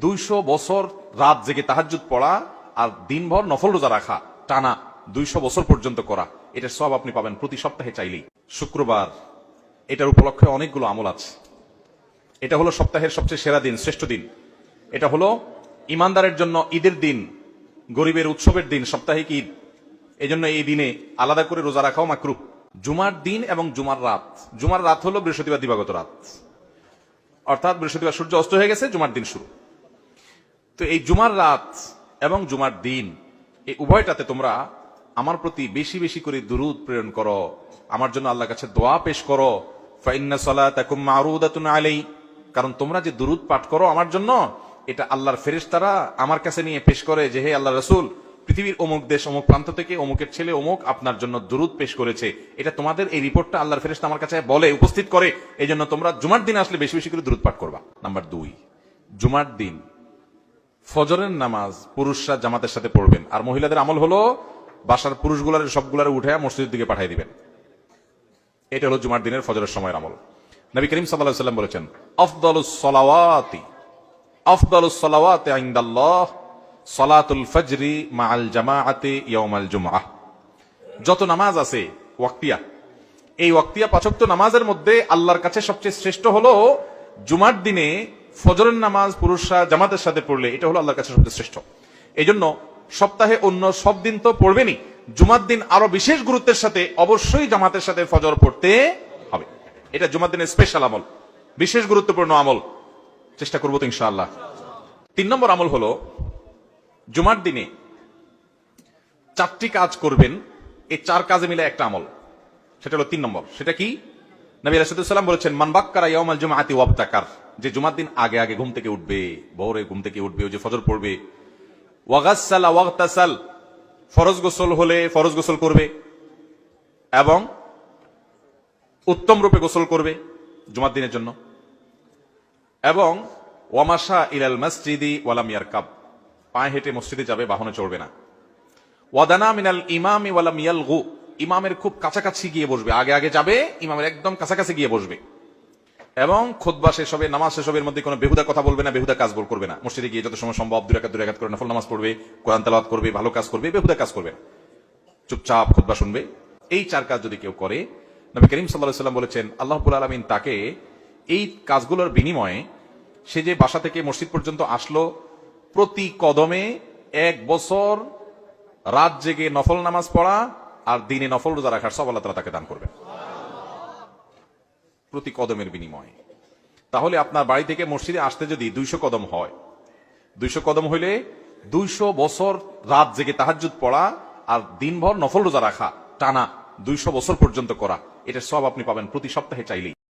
দুইশো বছর রাত জেগে তাহাজ্জুদ পড়া আর দিনভর নফল রোজা রাখা, টানা দুইশো বছর পর্যন্ত করা, এটার সব আপনি পাবেন প্রতি সপ্তাহে চাইলেই। শুক্রবার, এটার উপলক্ষে অনেকগুলো আমল আছে। এটা হলো সপ্তাহের সবচেয়ে সেরা দিন, শ্রেষ্ঠ দিন। এটা হলো ইমানদারের জন্য ঈদের দিন, গরিবের উৎসবের দিন, সাপ্তাহিক ঈদ। এই জন্য এই দিনে আলাদা করে রোজা রাখাও মাকরু। জুমার দিন এবং জুমার রাত। জুমার রাত হলো বৃহস্পতিবার দিবাগত রাত। অর্থাৎ বৃহস্পতিবার সূর্য অস্ত হয়ে গেছে, জুমার দিন শুরু। তো এই জুমার রাত এবং জুমার দিন, এই উভয়টাতে তোমরা আমার প্রতি বেশি বেশি করে দুরুদ প্রেরণ করো। আমার জন্য আল্লাহর কাছে দোয়া পেশ করো। কারণ তোমরা যে দুরুদ পাঠ করো আমার জন্য, এটা আল্লাহর ফেরেশতারা আমার কাছে নিয়ে পেশ করে যে, হে আল্লাহ রসুল, পৃথিবীর অমুক দেশ, অমুক প্রান্ত থেকে অমুকের ছেলে অমুক আপনার জন্য দুরুদ পেশ করেছে। এটা তোমাদের এই রিপোর্টটা আল্লাহর ফেরেশতা আমার কাছে বলে, উপস্থিত করে। এই জন্য তোমরা জুমার দিন আসলে বেশি বেশি করে দুরুদ পাঠ করবা। নাম্বার দুই, জুমার দিন। ফজরের নামাজ পুরুষরা জামাতের সাথে পড়বেন। আর মহিলাদের আমল হলো বাসার পুরুষগুলার সবগুলার উঠে মসজিদের দিকে পাঠিয়ে দিবেন। এটা হলো জুমার দিনের ফজরের সময়ের আমল। নবী করিম সাল্লাম বলেছেন, আফদালুস সালাওয়াতি সালাওয়াতি ইনদাল্লাহ সালাতুল ফজরি মাআল জামাআতি ইয়াউমাল জুমআহ। যত নামাজ আছে, ওয়াক্তিয়া, এই ওয়াক্তিয়া পাঁচক্ত নামাজের মধ্যে আল্লাহর কাছে সবচেয়ে শ্রেষ্ঠ হলো জুমার দিনে ফজরের নামাজ পুরুষরা জামাতের সাথে পড়লে এটা হলো আল্লাহর কাছে সবচেয়ে শ্রেষ্ঠ। এই জন্য সপ্তাহে অন্য সব দিন তো পড়বেনই। জুমার দিন আরও বিশেষ গুরুত্বের সাথে অবশ্যই জামাতের সাথে ফজর পড়তে হবে। এটা জুমার দিনের স্পেশাল আমল, বিশেষ গুরুত্বপূর্ণ আমল। চেষ্টা করব তো ইনশাআল্লাহ। তিন নম্বর আমল হলো, জুমার দিনে চারটি কাজ করবেন, এই চার কাজে মিলে একটা আমল। সেটা হলো তিন নম্বর। সেটা কি? নবী রাসুদুল্লাম বলেছেন মানবাক্কারা ইয়ামাল জুমাআতি ওয়াবতাকার। যে জুমার দিন আগে আগে ঘুম থেকে উঠবে, ভোরে ঘুম থেকে উঠবে ও যে ফজর পড়বে। ওয়াগাসালা ওয়াগতাসাল, ফরজ গোসল হলে ফরজ গোসল করবে এবং উত্তম রূপে গোসল করবে জুমার দিনের জন্য। এবং ওয়ামাশা ইলাল মসজিদি ওয়ালাম ইয়ারকাব, পায়ে হেঁটে মসজিদে যাবে, বাহনে চড়বে না। ওয়াদানা মিনাল ইমামি ওয়ালাম ইয়ালগু, ইমামের খুব কাছাকাছি গিয়ে বসবে। আগে আগে যাবে, ইমামের একদম কাছাকাছি গিয়ে বসবে। এবং খোদবা শেষ হবে, নামাজ শেষ হবে, এর মধ্যে কোনো বেহুদা কথা বলবে না, বেহুদা কাজ বল করবে না। মসজিদে গিয়ে যত সময় সম্ভব দুই রাকাত দুই রাকাত করে নফল নামাজ পড়বে, কোরআন তেলাওয়াত করবে, ভালো কাজ করবে, বেহুদা কাজ করবে। চুপচাপ খোদবা শুনবে। এই চার কাজ যদি কেউ করে, নবী করিম সাল্লাহ সাল্লাম বলেছেন আল্লাহবুল আলমিন তাকে এই কাজগুলোর বিনিময়ে সে যে বাসা থেকে মসজিদ পর্যন্ত আসলো, প্রতি কদমে এক বছর রাত জেগে নফল নামাজ পড়া আর দিনে নফল রোজা রাখার সব আল্লাহ তাকে দান করবেন। প্রতি কদমের বিনিময়ে। তাহলে আপনার বাড়ি থেকে মসজিদে আসতে যদি দুইশো কদম হয়, দুইশো কদম হইলে দুইশো বছর রাত জেগে তাহাজুদ পড়া আর দিনভর নফল রোজা রাখা টানা দুইশো বছর পর্যন্ত করা, এটা সব আপনি পাবেন প্রতি সপ্তাহে চাইলেই।